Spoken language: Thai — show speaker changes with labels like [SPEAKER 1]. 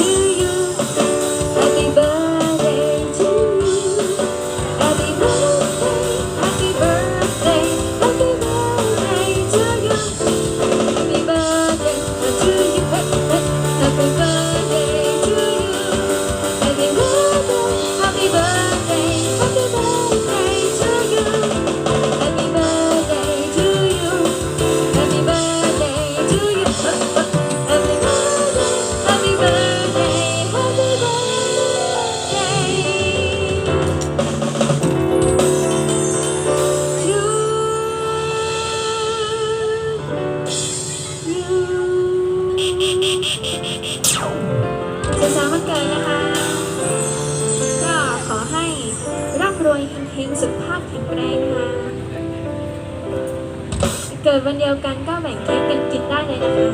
[SPEAKER 1] Do you สุดสาห์วันเกิดนะคะ ก็ขอให้ร่ำรวยเฮงสุขภาพแข็งแรงค่ะ เกิดวันเดียวกันก็แบ่งเค้กกันกินได้เลยนะคะ